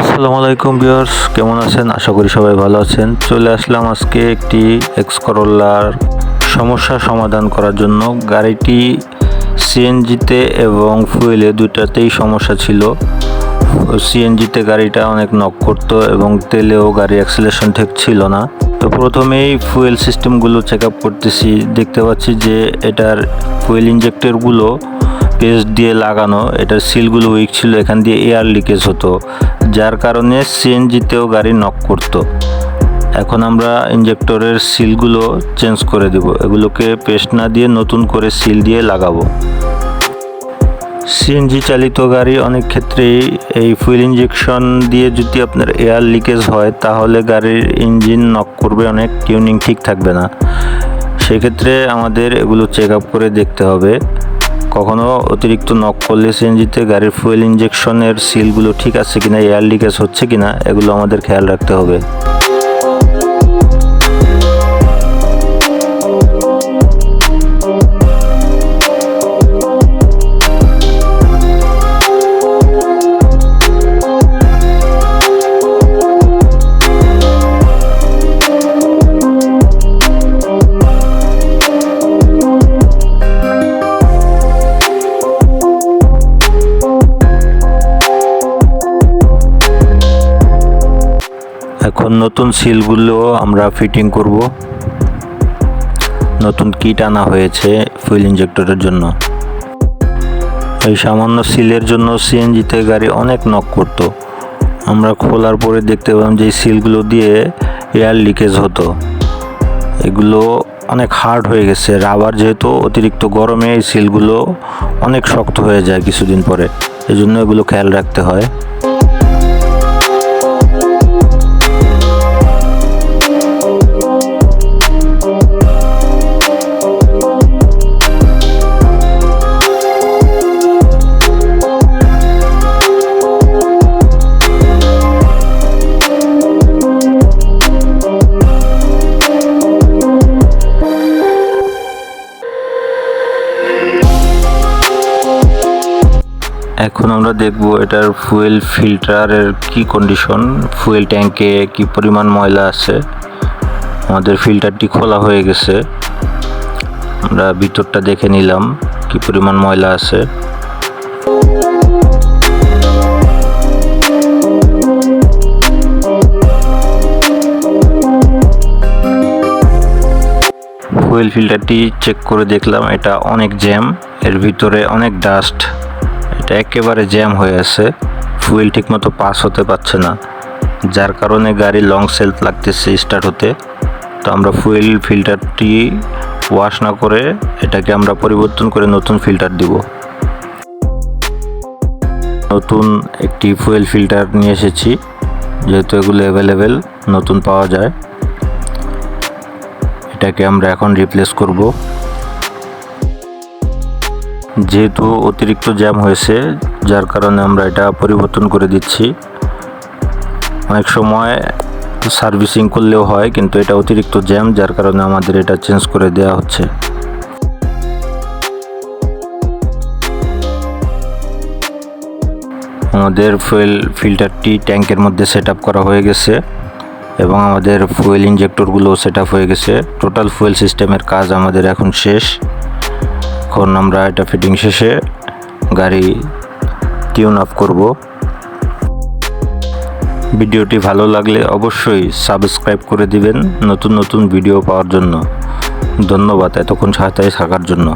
আসসালামু আলাইকুম ভিউয়ার্স, কেমন আছেন? আশা করি সবাই ভালো আছেন। চলে আসলাম আজকে একটি এক্স করোলার সমস্যা সমাধান করার জন্য। গাড়িটি সিএনজিতে এবং ফুয়েলে দুটাতেই সমস্যা ছিল। সিএনজিতে গাড়িটা অনেক নক করতো এবং তেলেও গাড়ি অ্যাক্সিলেশন ঠিক ছিল না। তো প্রথমেই ফুয়েল সিস্টেমগুলো চেক আপ করতেছি। দেখতে পাচ্ছি যে এটার ফুয়েল ইঞ্জেক্টরগুলো পেস্ট দিয়ে লাগানো। এটার সিলগুলো উইক ছিল, এখান দিয়ে এয়ার লিকেজ হতো। যার কারণে সিএনজিতেও গাড়ি নক করতো। এখন আমরা ইঞ্জেক্টরের সিলগুলো চেঞ্জ করে দেব। এগুলোকে পেস্ট না দিয়ে নতুন করে সিল দিয়ে লাগাবো। সিএনজি চালিত গাড়ি অনেক ক্ষেত্রেই এই ফুয়েল ইঞ্জেকশন দিয়ে যদি আপনার এয়ার লিকেজ হয়, তাহলে গাড়ির ইঞ্জিন নক করবে, অনেক টিউনিং ঠিক থাকবে না। সেক্ষেত্রে আমাদের এগুলো চেক আপ করে দেখতে হবে। কখনো অতিরিক্ত নক করলে সিএনজিতে গাড়ির ফুয়েল ইঞ্জেকশনের সিলগুলো ঠিক আছে কিনা এয়ার লিকেজ হচ্ছে কিনা, এগুলো আমাদের খেয়াল রাখতে হবে। এখন নতুন সিলগুলো আমরা ফিটিং করব। নতুন কিট আনা হয়েছে ফুয়েল ইঞ্জেক্টরের জন্য। এই সামান্য সিলের জন্য সিএনজিতে গাড়ি অনেক নক করত। আমরা খোলার পরে দেখতে পেলাম যে সিলগুলো দিয়ে এয়ার লিকেজ হতো। এগুলো অনেক হার্ড হয়ে গেছে। রাবার যেহেতু অতিরিক্ত গরমে এই সিলগুলো অনেক শক্ত হয়ে যায় কিছুদিন পরে। এই জন্য এগুলো খেয়াল রাখতে হয়। এখন আমরা দেখব এটার ফুয়েল ফিল্টারের কি কন্ডিশন ফুয়েল ট্যাঙ্কে কি পরিমাণ ময়লা আছে। আমাদের ফিল্টারটি খোলা হয়ে গেছে। আমরা ভিতরটা দেখে নিলাম কি পরিমাণ ময়লা আছে। ফুয়েল ফিল্টারটি চেক করে দেখলাম, এটা অনেক জ্যাম এর ভিতরে অনেক ডাস্ট এটা একেবারে জ্যাম হয়ে আছে। ফুয়েল ঠিকমতো পাস হতে পারছে না। যার কারণে গাড়ি লং সেলফ লাগতেছে স্টার্ট হতে। তো আমরা ফুয়েল ফিল্টারটি ওয়াশ না করে এটাকে আমরা পরিবর্তন করে নতুন ফিল্টার দিব। নতুন একটি ফুয়েল ফিল্টার নিয়ে এসেছি। যেহেতু এগুলো অ্যাভেলেবেল নতুন পাওয়া যায়। এটাকে আমরা এখন রিপ্লেস করব। যেহেতু অতিরিক্ত জ্যাম হয়েছে, যার কারণে আমরা এটা পরিবর্তন করে দিচ্ছি। অনেক সময় সার্ভিসিং করলেও হয়, কিন্তু এটা অতিরিক্ত জ্যাম, যার কারণে আমাদের এটা চেঞ্জ করে দেওয়া হচ্ছে। আমাদের ফুয়েল ফিল্টারটি ট্যাঙ্কের মধ্যে সেট করা হয়ে গেছে এবং আমাদের ফুয়েল ইঞ্জেক্টরগুলো সেট হয়ে গেছে। টোটাল ফুয়েল সিস্টেমের কাজ আমাদের এখন শেষ। এখন আমরা এটা ফিটিং শেষে গাড়ি টিউন আপ করব। ভিডিওটি ভালো লাগলে অবশ্যই সাবস্ক্রাইব করে দিবেন নতুন নতুন ভিডিও পাওয়ার জন্য। ধন্যবাদ এতক্ষণ সহায়তায় থাকার জন্য।